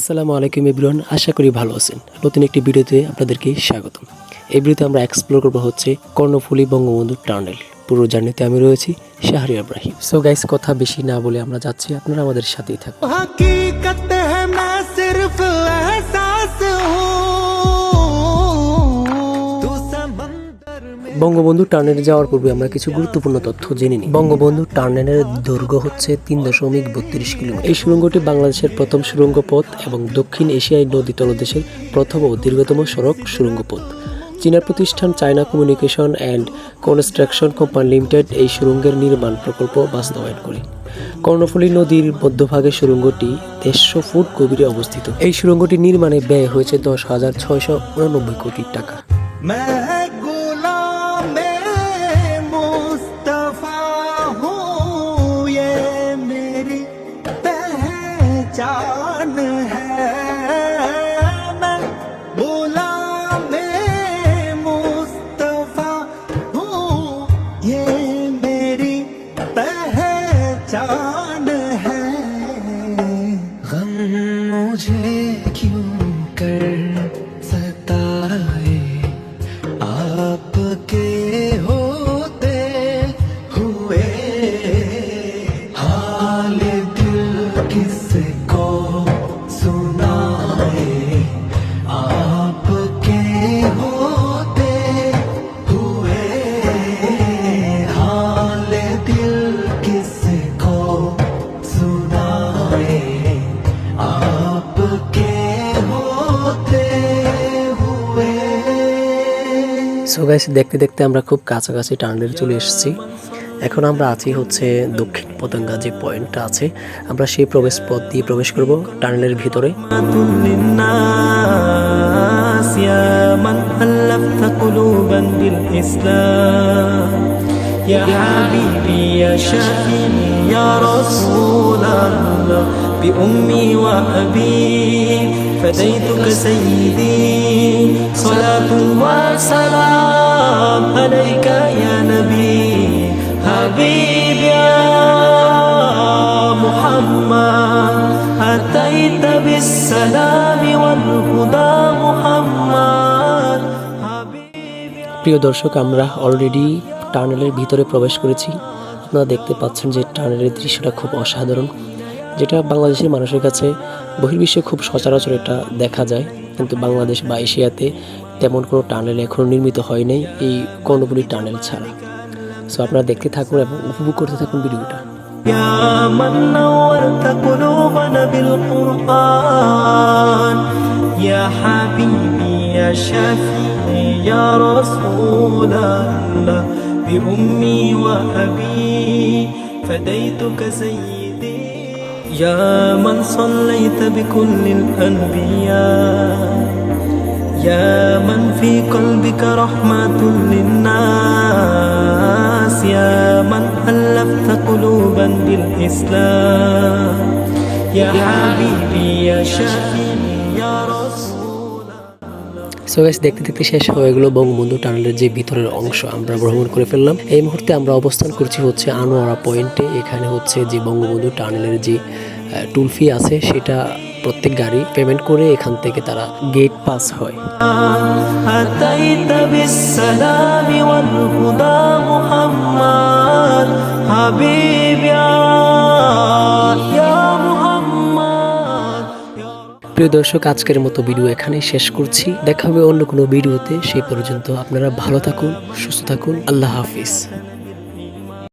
আসসালামু আলাইকুম ইব্রান আশা করি ভালো আছেন। নতুন একটি ভিডিওতে আপনাদেরকে স্বাগতম। এই ভিডিওতে আমরা এক্সপ্লোর করব হচ্ছে কর্ণফুলি বঙ্গবন্ধু টানেল পুরো জার্নিতে আমি রয়েছি শাহরি ইব্রাহিম সো গাইস কথা বেশি না বলে আমরা যাচ্ছি, আপনারা আমাদের সাথেই থাকুন। বঙ্গবন্ধু টার্নেলে যাওয়ার পূর্বে আমরা কিছু গুরুত্বপূর্ণ তথ্য জেনে নিই। বঙ্গবন্ধু টার্নেলের দৈর্ঘ্য হচ্ছে তিন দশমিক বত্রিশ কিলোমিটার। এই সুড়ঙ্গটি বাংলাদেশের প্রথম সুড়ঙ্গ পথ এবং দক্ষিণ এশিয়ায় নদী তলদেশের প্রথম ও দীর্ঘতম সড়ক সুড়ঙ্গ পথ চীনা প্রতিষ্ঠান China communication and construction company limited এই সুড়ঙ্গের নির্মাণ প্রকল্প বাস্তবায়ন করে। কর্ণফুলী নদীর মধ্যভাগে সুড়ঙ্গটি দেড়শো ফুট গভীরে অবস্থিত। এই সুড়ঙ্গটি নির্মাণে ব্যয় হয়েছে দশ হাজার ছয়শো উনানব্বই কোটি টাকা। पहचान है। गम मुझे क्यों कर सताए? आपके होते हुए हाल दिल किसको সো গাইস দেখতে দেখতে আমরা খুব কাছাকাছি টার্নেলে চলে এসেছি এখন আমরা আছি হচ্ছে দক্ষিণ পতঙ্গা যে পয়েন্টটা আছে আমরা সেই প্রবেশ পথ দিয়ে প্রবেশ করব টার্নেলের ভিতরে للناس يا من ألفت قلوبا بالإسلام يا حبيبي يا شفيعي يا رسول الله بأمي وأبي فديتك سيدي صلاة وسلام عليك يا نبي حبيبي يا محمد أتيت بالسلام والهدى محمد حبيبي প্রিয় দর্শক আমরা অলরেডি টার্নেলের ভিতরে প্রবেশ করেছি আপনারা দেখতে পাচ্ছেন যে টার্নেলের দৃশ্যটা খুব অসাধারণ যেটা বাংলাদেশের মানুষের কাছে বহির্বিশ্বে খুব সচরাচর এটা দেখা যায় কিন্তু বাংলাদেশ বা এশিয়াতে তেমন কোনো টানেল এখনও নির্মিত হয় নাই এই কর্ণপুলি টানেল ছাড়া সো আপনারা দেখতে থাকুন এবং উপভোগ করতে থাকুন ভিডিওটা يا من نورت قلوبنا بالقرآن يا حبيبي يا شفيعي يا رسول الله بأمي وأبي فديتك سيدي يا من صليت بكل الأنبياء يا من في قلبك رحمة للناس يا من ألفت قلوبا بالإسلام. يا حبيبي يا شفيعي يا رسول সো গাইস দেখতে দেখতে শেষ হয়ে গেলো বঙ্গবন্ধু টানেলের যে ভিতরের অংশ আমরা ভ্রমণ করে ফেললাম। এই মুহূর্তে আমরা অবস্থান করছি হচ্ছে আনোয়ারা পয়েন্টে এখানে হচ্ছে যে বঙ্গবন্ধু টানেলের যে টুল ফি আছে, সেটা প্রত্যেক গাড়ি পেমেন্ট করে এখান থেকে তারা গেট পাস হয়। প্রিয় দর্শক, আজকের মতো ভিডিও এখানে শেষ করছি। দেখা হবে অন্য কোনো ভিডিওতে। সেই পর্যন্ত আপনারা ভালো থাকুন, সুস্থ থাকুন। আল্লাহ হাফিজ।